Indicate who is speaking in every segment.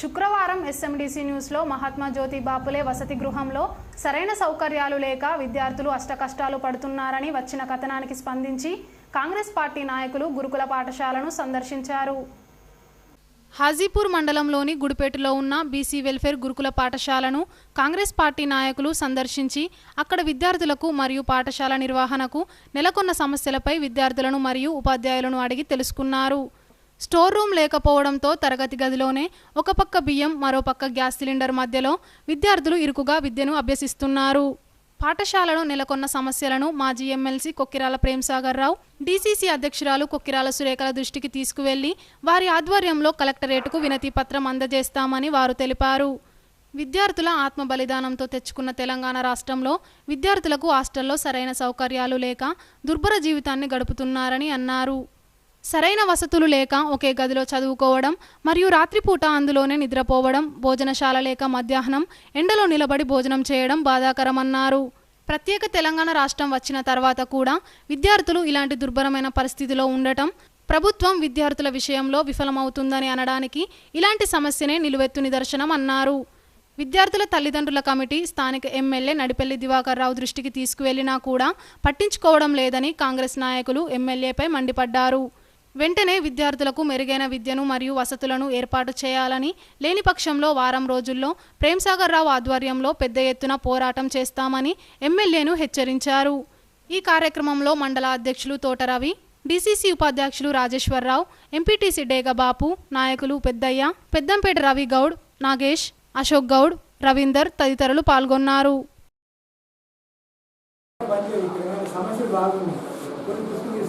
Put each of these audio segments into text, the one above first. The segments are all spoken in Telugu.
Speaker 1: శుక్రవారం ఎస్ఎండిసి న్యూస్లో మహాత్మా జ్యోతి బాపులే వసతి గృహంలో సరైన సౌకర్యాలు లేక విద్యార్థులు అష్టకష్టాలు పడుతున్నారని వచ్చిన కథనానికి స్పందించి కాంగ్రెస్ పార్టీ నాయకులు గురుకుల పాఠశాలను సందర్శించారు. హాజీపూర్ మండలంలోని గుడిపేటలో ఉన్న బీసీ వెల్ఫేర్ గురుకుల పాఠశాలను కాంగ్రెస్ పార్టీ నాయకులు సందర్శించి అక్కడ విద్యార్థులకు మరియు పాఠశాల నిర్వహణకు నెలకొన్న సమస్యలపై విద్యార్థులను మరియు ఉపాధ్యాయులను అడిగి తెలుసుకున్నారు. స్టోర్ రూమ్ లేకపోవడంతో తరగతి గదిలోనే ఒక పక్క బియ్యం మరో పక్క గ్యాస్ సిలిండర్ మధ్యలో విద్యార్థులు ఇరుకుగా విద్యను అభ్యసిస్తున్నారు. పాఠశాలలో నెలకొన్న సమస్యలను మాజీ ఎమ్మెల్సీ కొక్కిరాల ప్రేమసాగర్ రావు డీసీసీ అధ్యక్షురాలు కొక్కిరాల సురేఖల దృష్టికి తీసుకువెళ్ళి వారి ఆధ్వర్యంలో కలెక్టరేటుకు వినతి పత్రం అందజేస్తామని వారు తెలిపారు. విద్యార్థుల ఆత్మ బలిదానంతో తెచ్చుకున్న తెలంగాణ రాష్ట్రంలో విద్యార్థులకు హాస్టల్లో సరైన సౌకర్యాలు లేక దుర్భర జీవితాన్ని గడుపుతున్నారని అన్నారు. సరైన వసతులు లేక ఒకే గదిలో చదువుకోవడం మరియు రాత్రిపూట అందులోనే నిద్రపోవడం భోజనశాల లేక మధ్యాహ్నం ఎండలో నిలబడి భోజనం చేయడం బాధాకరమన్నారు. ప్రత్యేక తెలంగాణ రాష్ట్రం వచ్చిన తర్వాత కూడా విద్యార్థులు ఇలాంటి దుర్భరమైన పరిస్థితిలో ఉండటం ప్రభుత్వం విద్యార్థుల విషయంలో విఫలమవుతుందని అనడానికి ఇలాంటి సమస్యనే నిలువెత్తు నిదర్శనం అన్నారు. విద్యార్థుల తల్లిదండ్రుల కమిటీ స్థానిక ఎమ్మెల్యే నడిపెల్లి దివాకర్ రావు దృష్టికి తీసుకువెళ్ళినా కూడా పట్టించుకోవడం లేదని కాంగ్రెస్ నాయకులు ఎమ్మెల్యేపై మండిపడ్డారు. వెంటనే విద్యార్థులకు మెరుగైన విద్యను మరియు వసతులను ఏర్పాటు చేయాలని లేని పక్షంలో వారం రోజుల్లో ప్రేమ్సాగర్ రావు ఆధ్వర్యంలో పెద్ద ఎత్తున పోరాటం చేస్తామని ఎమ్మెల్యేను హెచ్చరించారు. ఈ కార్యక్రమంలో మండల అధ్యక్షులు తోటరవి డీసీసీ ఉపాధ్యక్షులు రాజేశ్వరరావు ఎంపీటీసీ డేగబాపు నాయకులు పెద్దయ్య పెద్దంపేట రవి గౌడ్ నాగేష్ అశోక్ గౌడ్ రవీందర్ తదితరులు పాల్గొన్నారు.
Speaker 2: సమస్య బాగుంది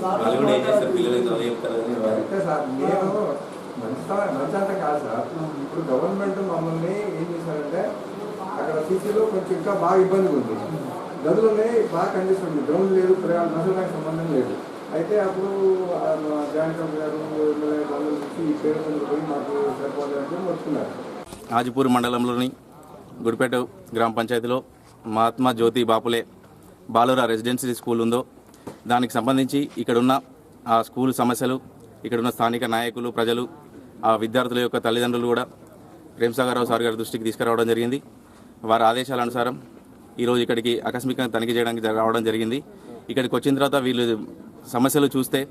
Speaker 3: వాళ్ళు కూడా ఏం చేస్తారు? పిల్లలకి చదువు చెప్తారు?
Speaker 4: సార్ నేను మంచి మంచి అంత కాదు సార్. ఇప్పుడు గవర్నమెంట్ మమ్మల్ని ఏం చేశారంటే అక్కడ సీసీలో కొంచెం ఇంకా బాగా ఇబ్బందిగా ఉంది. గదులోనే బాగా కండిషన్ ఉంది. గ్రౌండ్ లేదు ప్రయాణం సంబంధం లేదు. అయితే అప్పుడు జాయింట్ గారు ఎమ్మెల్యే వాళ్ళు వచ్చి ఈ పేరు పోయి మాకు సరిపోదు వచ్చుకున్నారు
Speaker 3: హాజీపూర్ మండలంలోని గుడిపేట గ్రామ పంచాయతీలో మహాత్మా జ్యోతి బాపులే బాలుర రెసిడెన్సీ స్కూల్ ఉందో దానికి సంబంధించి ఇక్కడున్న ఆ స్కూల్ సమస్యలు ఇక్కడున్న స్థానిక నాయకులు ప్రజలు ఆ విద్యార్థుల యొక్క తల్లిదండ్రులు కూడా ప్రేమసాగరరావు సార్ గారి దృష్టికి తీసుకురావడం జరిగింది. వారి ఆదేశాల అనుసారం ఈరోజు ఇక్కడికి ఆకస్మికంగా తనిఖీ చేయడానికి రావడం జరిగింది. ఇక్కడికి వచ్చిన తర్వాత వీళ్ళు సమస్యలు చూస్తే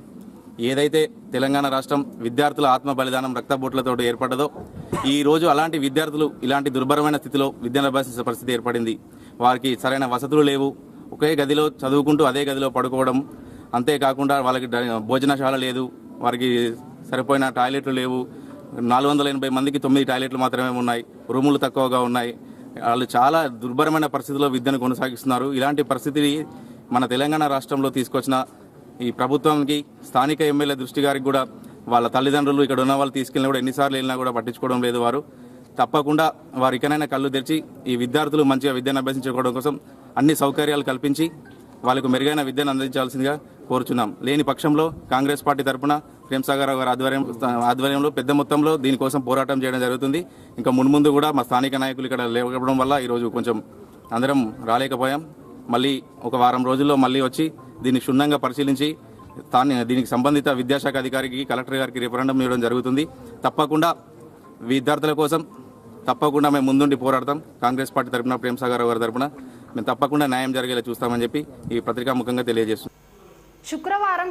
Speaker 3: ఏదైతే తెలంగాణ రాష్ట్రం విద్యార్థుల ఆత్మ బలిదానం రక్తబొట్లతో ఏర్పడ్డదో ఈ రోజు అలాంటి విద్యార్థులు ఇలాంటి దుర్భరమైన స్థితిలో విద్యను అభ్యసించే పరిస్థితి ఏర్పడింది. వారికి సరైన వసతులు లేవు. ఒకే గదిలో చదువుకుంటూ అదే గదిలో పడుకోవడం. అంతేకాకుండా వాళ్ళకి భోజనశాల లేదు. వారికి సరిపోయిన టాయిలెట్లు లేవు. నాలుగు వందల ఎనభై మందికి తొమ్మిది టాయిలెట్లు మాత్రమే ఉన్నాయి. రూములు తక్కువగా ఉన్నాయి. వాళ్ళు చాలా దుర్భరమైన పరిస్థితిలో విద్యను కొనసాగిస్తున్నారు. ఇలాంటి పరిస్థితిని మన తెలంగాణ రాష్ట్రంలో తీసుకొచ్చిన ఈ ప్రభుత్వానికి స్థానిక ఎమ్మెల్యే దృష్టి గారికి కూడా వాళ్ళ తల్లిదండ్రులు ఇక్కడ ఉన్న వాళ్ళు తీసుకెళ్ళినా కూడా ఎన్నిసార్లు వెళ్ళినా కూడా పట్టించుకోవడం లేదు వారు. తప్పకుండా వారు ఇకనైనా కళ్ళు తెరిచి ఈ విద్యార్థులు మంచిగా విద్యను అభ్యసించుకోవడం కోసం అన్ని సౌకర్యాలు కల్పించి వాళ్ళకు మెరుగైన విద్యను అందించాల్సిందిగా కోరుచున్నాం. లేని పక్షంలో కాంగ్రెస్ పార్టీ తరఫున ప్రేమ్సాగర్ గారి ఆధ్వర్యం ఆధ్వర్యంలో పెద్ద మొత్తంలో దీనికోసం పోరాటం చేయడం జరుగుతుంది. ఇంకా మున్ముందు కూడా మా స్థానిక నాయకులు ఇక్కడ లేకపోవడం వల్ల ఈరోజు కొంచెం అందరం రాలేకపోయాం. మళ్ళీ ఒక వారం రోజుల్లో మళ్ళీ వచ్చి దీన్ని క్షుణ్ణంగా పరిశీలించి తాను దీనికి సంబంధిత విద్యాశాఖ అధికారికి కలెక్టర్ గారికి రిఫరెండం ఇవ్వడం జరుగుతుంది. తప్పకుండా విద్యార్థుల కోసం తప్పకుండా మేము ముందుండి పోరాడతాం. కాంగ్రెస్ పార్టీ తరపున ప్రేమసాగర్ గారి తరపున. మేము తప్పకుండా న్యాయం జరిగేలా చూస్తామని చెప్పి ఈ పత్రికా ముఖంగా తెలియజేస్తున్నాం.
Speaker 1: శుక్రవారం